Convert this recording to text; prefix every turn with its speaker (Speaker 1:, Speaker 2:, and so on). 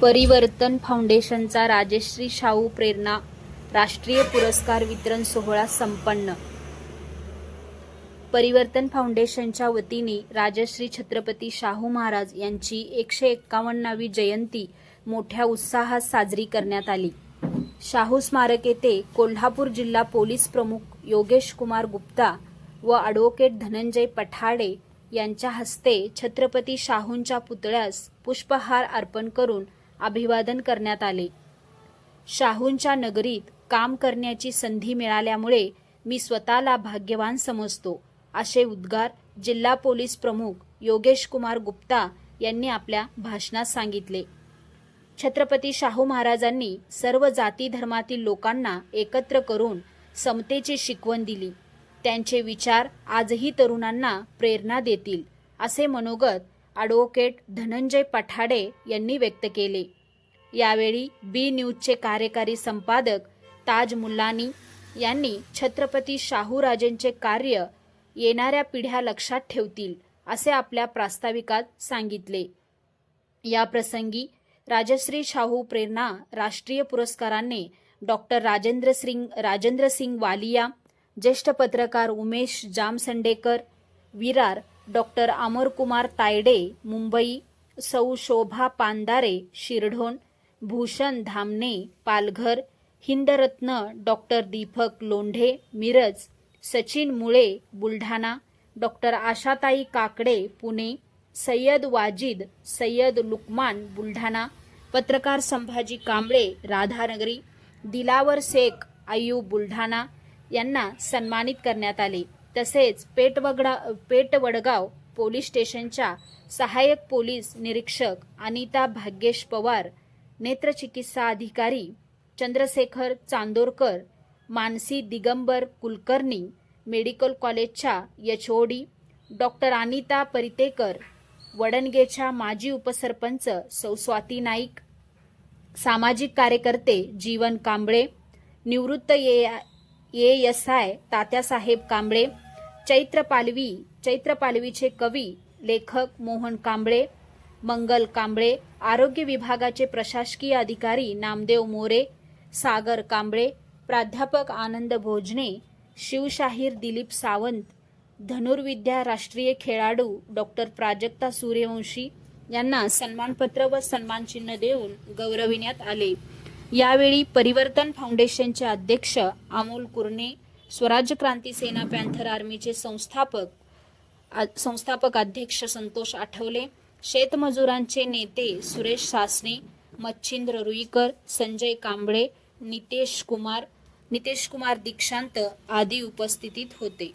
Speaker 1: परिवर्तन फाउंडेशनचा राजश्री शाहू प्रेरणा राष्ट्रीय पुरस्कार वितरण सोहळा संपन्न. परिवर्तन फाउंडेशनच्या वतीने राजश्री छत्रपती शाहू महाराज यांची एकशे एक्कावन्नावी जयंती मोठ्या उत्साहात साजरी करण्यात आली. शाहू स्मारक येथे कोल्हापूर जिल्हा पोलीस प्रमुख योगेश कुमार गुप्ता व ॲडव्होकेट धनंजय पठाडे यांच्या हस्ते छत्रपती शाहूंच्या पुतळ्यास पुष्पहार अर्पण करून अभिवादन करण्यात आले. शाहूंच्या नगरीत काम करण्याची संधी मिळाल्यामुळे मी स्वतःला भाग्यवान समजतो असे उद्गार जिल्हा पोलीस प्रमुख योगेश कुमार गुप्ता यांनी आपल्या भाषणात सांगितले. छत्रपती शाहू महाराजांनी सर्व जाती धर्मातील लोकांना एकत्र करून समतेची शिकवण दिली. त्यांचे विचार आजही तरुणांना प्रेरणा देतील असे मनोगत ॲडव्होकेट धनंजय पठाडे यांनी व्यक्त केले. यावेळी बी न्यूजचे कार्यकारी संपादक ताज मुल्लानी यांनी छत्रपती शाहूराजेंचे कार्य येणाऱ्या पिढ्या लक्षात ठेवतील असे आपल्या प्रास्ताविकात सांगितले. या प्रसंगी राजश्री शाहू प्रेरणा राष्ट्रीय पुरस्काराने डॉक्टर राजेंद्र सिंग राजेंद्र सिंग वालिया ज्येष्ठ पत्रकार उमेश जामसंडेकर विरार डॉक्टर अमरकुमार तायडे मुंबई सौ शोभा पांदारे शिरढोण भूषण धामणे पालघर हिंदरत्न डॉक्टर दीपक लोंढे मिरज सचिन मुळे बुलढाणा डॉक्टर आशाताई काकडे पुणे सय्यद वाजिद सय्यद लुकमान बुलढाणा पत्रकार संभाजी कांबळे राधानगरी दिलावर शेख आयू बुलढाणा यांना सन्मानित करण्यात आले. तसेच पेटवगडा पेटवडगाव पोलीस स्टेशनच्या सहाय्यक पोलीस निरीक्षक अनिता भाग्येश पवार नेत्रचिकित्सा अधिकारी चंद्रशेखर चांदोरकर मानसी दिगंबर कुलकर्णी मेडिकल कॉलेजच्या एचओडी डॉक्टर अनिता परितेकर वडणगेच्या माजी उपसरपंच सौ स्वाती नाईक सामाजिक कार्यकर्ते जीवन कांबळे निवृत्त A S I Tatyasaheb Kamble चैत्र पालवी चैत्र पालवीचे कवी लेखक मोहन कांबळे मंगल कांबळे आरोग्य विभागाचे प्रशासकीय अधिकारी नामदेव मोरे सागर कांबळे प्राध्यापक आनंद भोजने शिवशाहीर दिलीप सावंत धनुर्विद्या राष्ट्रीय खेळाडू डॉक्टर प्राजक्ता सूर्यवंशी यांना सन्मानपत्र व सन्मानचिन्ह देऊन गौरविण्यात आले. यावेळी परिवर्तन फाउंडेशनचे अध्यक्ष अमोल कुरणे स्वराज्य क्रांती सेना पॅन्थर आर्मीचे संस्थापक आ- संस्थापक अध्यक्ष संतोष आठवले शेतमजुरांचे नेते सुरेश सासने मच्छिंद्र रुईकर संजय कांबळे नितेश कुमार नितेश कुमार दीक्षांत आदी उपस्थितीत होते.